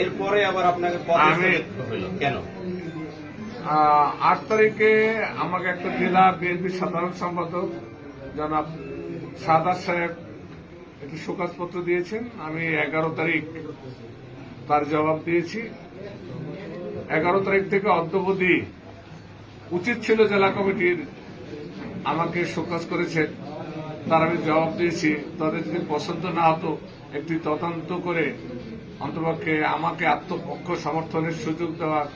এরপরে আবার আপনাকে কেন? আট তারিখে আমাকে একটা জেলা বিএনপির সাধারণ সম্পাদক জনাব সাদার সাহেব একটি শোকাজপত্র দিয়েছেন। আমি এগারো তারিখ তার জবাব দিয়েছি। এগারো তারিখ থেকে অদ্যবধি উচিত ছিল জেলা কমিটির আমাকে শোকাজ করেছেন। তার আমি জবাব দিয়েছি। তাদের যদি পছন্দ না হতো, একটি তদন্ত করে অন্তপক্ষে আমাকে আত্মপক্ষ সমর্থনের সুযোগ দেওয়ার।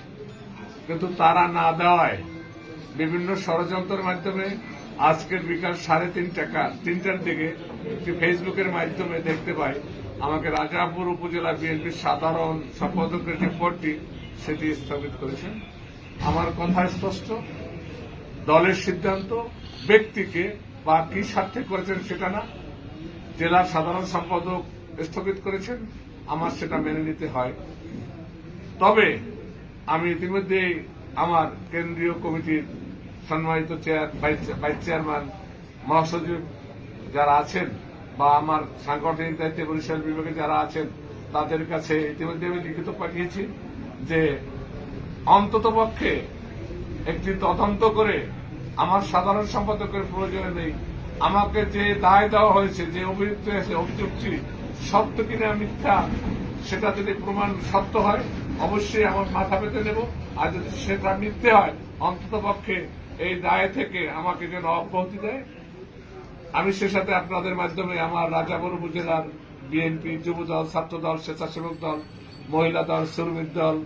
কিন্তু তারা না দেওয়ায় বিভিন্ন ষড়যন্ত্রের মাধ্যমে আজকের বিকাল সাড়ে তিন টাকা তিনটার দিকে একটি ফেসবুকের মাধ্যমে দেখতে পাই, আমাকে রাজাপুর উপজেলা বিএনপির সাধারণ সম্পাদকের পদটি সেটি স্থগিত করেছেন। আমার কথা স্পষ্ট। দলের সিদ্ধান্ত, ব্যক্তিকে বা কি স্বার্থে করেছেন সেটা না। জেলার সাধারণ সম্পাদক স্থগিত করেছেন, আমার সেটা মেনে নিতে হয়। তবে আমি ইতিমধ্যে আমার কেন্দ্রীয় কমিটির সম্মানিত চেয়ার ভাইস- চেয়ারম্যান মহাসচিব যারা আছেন বা আমার সাংগঠনিক দায়িত্বে বরিশাল বিভাগে যারা আছেন, তাদের কাছে ইতিমধ্যে আমি লিখিত পাঠিয়েছি যে অন্তত পক্ষে একটি তদন্ত করে আমার সাধারণ সম্পাদকের প্রয়োজন নেই। আমাকে যে দায় দেওয়া হয়েছে, যে অভিযুক্ত হয়েছে অভিযোগটি সত্য কিনা মিথ্যা, সেটা যদি প্রমাণ সত্য হয়, অবশ্যই আমার মাথা পেতে নেব। আর যদি সেটা মিথ্যে হয়, অন্তত পক্ষে এই দায় থেকে আমাকে যেন অব্যাহতি দেয়। আমি সে সাথে আপনাদের মাধ্যমে আমার রাজাপুর উপজেলার বিএনপি যুব দল, ছাত্র দল, স্বেচ্ছাসেবক দল, মহিলা দল, শ্রমিক দল,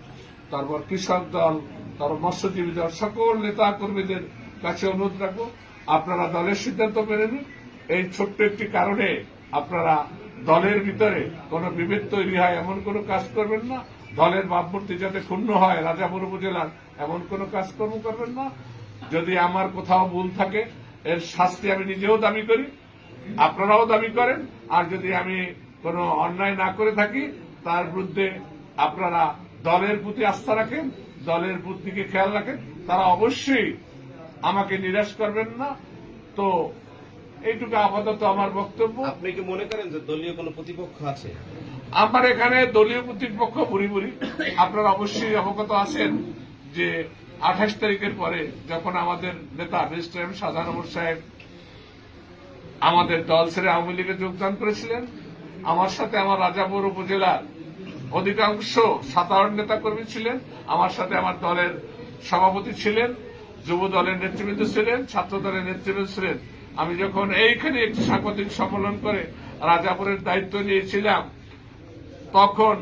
তারপর কৃষক দল, তারপর মৎস্যজীবী দল, সকল নেতা কর্মীদের কাছে অনুরোধ রাখব, আপনারা দলের সিদ্ধান্ত মেনে নিন। এই ছোট্ট একটি কারণে আপনারা দলের ভিতরে কোনো বিভেদ তৈরি হয়, এমন কোনো কাজ করবেন না। দলের ভাবমূর্তি যাতে ক্ষুণ্ণ হয়, রাজাপুর উপজেলার এমন কোনো কাজকর্ম করবেন না। যদি আমার কোথাও ভুল থাকে, এর শাস্তি আমি নিজেও দাবি করি, আপনারাও দাবি করেন। আর যদি আমি কোনো অন্যায় না করে থাকি, তার বিরুদ্ধে আপনারা দলের প্রতি আস্থা রাখেন, দলের বুদ্ধিকে খেয়াল রাখেন। তারা অবশ্যই আমাকে নিরাশ করবেন না। তো এইটুকু আপাতত আমার বক্তব্য। আপনি কি মনে করেন যে দলীয় কোনো প্রতিপক্ষ আছে? আমার এখানে দলীয় প্রতিপক্ষ বুড়ি বুড়ি আপনারা অবশ্যই অবগত আছেন যে আঠাশ তারিখের পরে যখন আমাদের নেতা মিস্টার এম সাধারণ সাহেব আমাদের দল ছেড়ে আওয়ামী লীগে যোগদান করেছিলেন আমার সাথে আমার রাজাপুর উপজেলার অধিকাংশ সাধারণ নেতা কর্মী ছিলেন আমার সাথে আমার দলের সভাপতি ছিলেন যুব দলের নেতৃবৃন্দ ছিলেন ছাত্র দলের নেতৃবৃন্দ ছিলেন। আমি যখন এইখানে একটি সাংবাদিক সম্মেলন করে রাজাপুরের দায়িত্ব নিয়েছিলাম, তখন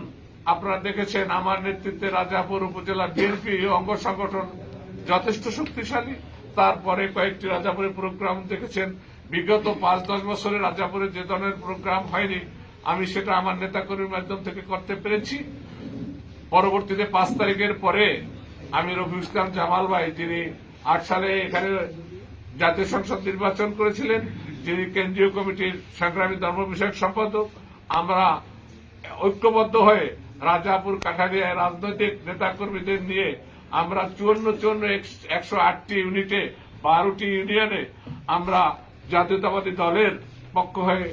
আপনারা দেখেছেন আমার নেতৃত্বে রাজাপুর উপজেলা বিএনপি অঙ্গ সংগঠন যথেষ্ট শক্তিশালী। তারপরে কয়েকটি রাজাপুরের প্রোগ্রাম দেখেছেন। বিগত পাঁচ, দশ বছরে রাজাপুরে যে ধরনের প্রোগ্রাম হয়নি, আমি সেটা আমার নেতাকর্মীর মাধ্যম থেকে করতে পেরেছি। পরবর্তীতে পাঁচ তারিখের পরে আমি রফি ইসলাম জামাল ভাই, যিনি আট সালে এখানে জাতীয় সংসদ নির্বাচন করেছিলেন, যিনি কেন্দ্রীয় কমিটির সংগ্রামী ধর্ম বিষয়ক সম্পাদক। আমরা ঐক্যবদ্ধ হয়ে রাজাপুর কাঠালিয়ায় রাজনৈতিক নেতাকর্মীদের নিয়ে আমরা চুয়ান্ন চুয়ান্ন একশো আটটি ইউনিটে, বারোটি ইউনিয়নে আমরা জাতীয়তাবাদী দলের পক্ষ হয়ে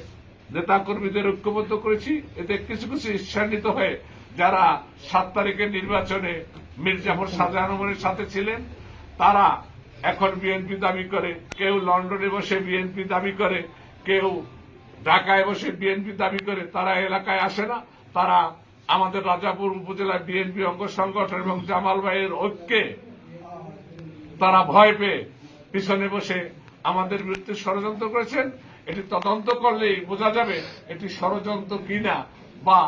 নেতাকর্মীদের ঐক্যবদ্ধ করেছি। এতে কিছু কিছু ঈর্ষান্বিত হয়ে যারা সাত তারিখের নির্বাচনে মির্জাফর শাহজাহানের সাথে ছিলেন তারা এখন বিএনপি দাবি করে, কেউ লন্ডনে বসে বিএনপি দাবি করে, কেউ ঢাকায় বসে বিএনপি দাবি করে, তারা এলাকায় আসে না। তারা আমাদের রাজাপুর উপজেলার বিএনপি অঙ্গ সংগঠন এবং জামাল ভাইয়ের ঐক্যে তারা ভয় পেয়ে পিছনে বসে আমাদের বিরুদ্ধে ষড়যন্ত্র করেছেন। এটি তদন্ত করলেই বোঝা যাবে এটি ষড়যন্ত্র কিনা বা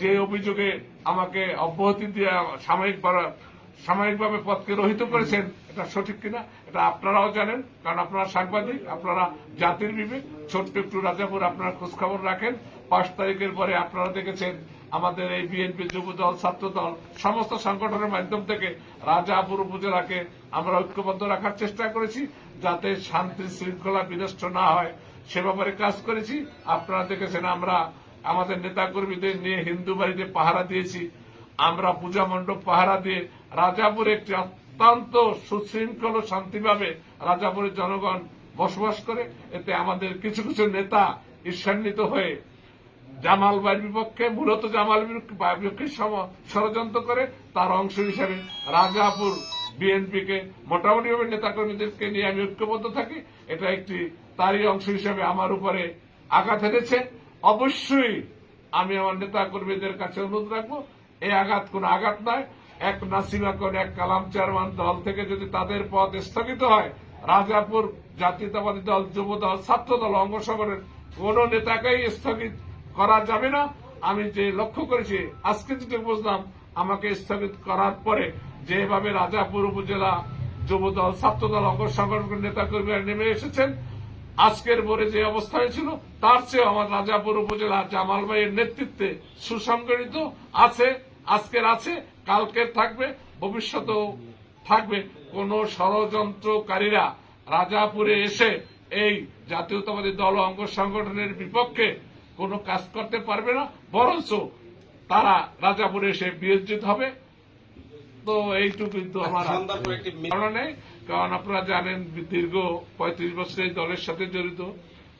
যে অভিযোগে আমাকে অব্যাহতি দিয়ে সাময়িক সাময়িকভাবে পদকে রহিত করেছেন, এটা সঠিক কিনা, এটা আপনারাও জানেন, কারণ আপনারা সাংবাদিক, আপনারা জাতির বিবেক, ছোট্ট একটু রাজাপুর আপনারা খোঁজখবর রাখেন। পাঁচ তারিখের পরে আপনারা দেখেছেন আমাদের এই বিএনপি যুব দল ছাত্র দল সমস্ত সংগঠনের মাধ্যম থেকে রাজাপুর উপজেলাকে আমরা ঐক্যবদ্ধ রাখার চেষ্টা করেছি, যাতে শান্তি শৃঙ্খলা বিনষ্ট না হয়। সে ব্যাপারে কাজ করেছি। আপনারা দেখেছেন আমরা আমাদের নেতাকর্মীদের নিয়ে হিন্দু বাড়িতে পাহারা দিয়েছি। আমরা পূজা মণ্ডপ পাহারা দিয়ে রাজাপুরে একটি অত্যন্ত সুশৃঙ্খল শান্তিভাবে রাজাপুরের জনগণ বসবাস করে। এতে আমাদের কিছু কিছু নেতা ঈর্ষান্বিত হয়ে জামাল ভাইয়ের বিপক্ষে, মূলত জামাল বিপক্ষে ষড়যন্ত্র করে, তার অংশ হিসেবে রাজাপুর বিএনপিকে মোটামুটিভাবে নেতাকর্মীদেরকে নিয়ে আমি ঐক্যবদ্ধ থাকি। এটা একটি তারই অংশ হিসেবে আমার উপরে আঘাত এনেছে অবশ্যই আমি আমার নেতা কর্মীদের কাছে অনুরোধ রাখব এই আঘাত কোন আঘাত নয়। এক নাসিমা কোন এক কালাম চেয়ারম্যান দল থেকে যদি তাদের পদ স্থগিত হয়, রাজাপুর জাতীয়তাবাদী দল যুব দল ছাত্র দল অঙ্গ সংগঠনের কোন নেতাকেই স্থগিত করা যাবে না। আমি যে লক্ষ্য করেছি, আজকে যেটা বুঝলাম, আমাকে স্থগিত করার পরে যেভাবে রাজাপুর উপজেলা যুব দল ছাত্র দল অঙ্গ সংগঠনের নেতা কর্মীরা নেমে এসেছেন, আজকের ভোরে যে অবস্থা হয়েছিল তার চেয়ে আমার রাজাপুর উপজেলা জামাল ভাইয়ের নেতৃত্বে সুসংগঠিত আছে, আজকের আছে কালকের থাকবে ভবিষ্যতেও থাকবে। কোন ষড়যন্ত্রকারীরা রাজাপুরে এসে এই জাতীয়তাবাদী দল অঙ্গ সংগঠনের বিপক্ষে কোনো কাজ করতে পারবে না বরঞ্চ তারা রাজাপুরে এসে বিয়োজিত হবে। তো এইটুকু কিন্তু আমার একটি মি- ধারণা নেই কারণ আপনারা জানেন দীর্ঘ পঁয়ত্রিশ বছর এই দলের সাথে জড়িত।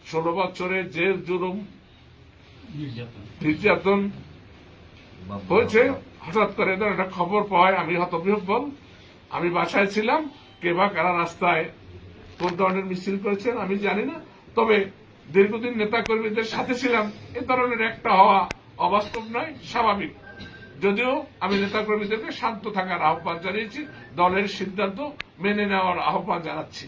ষোলো বছরে জেল জুলুম নির্যাতন। হয়েছে। হঠাৎ করে এদের একটা খবর পাওয়ায় আমি হতবিহ্বল। আমি বাসায় ছিলাম কে বা কারা রাস্তায় কোন ধরনের মিছিল করেছেন আমি জানি না। তবে দীর্ঘদিন নেতা কর্মীদের সাথে ছিলাম এ ধরনের একটা হওয়া অবাস্তব নয় স্বাভাবিক। যদিও আমি নেতা কর্মীদেরকে শান্ত থাকার আহ্বান জানিয়েছি দলের সিদ্ধান্ত মেনে নেওয়ার আহ্বান জানাচ্ছি।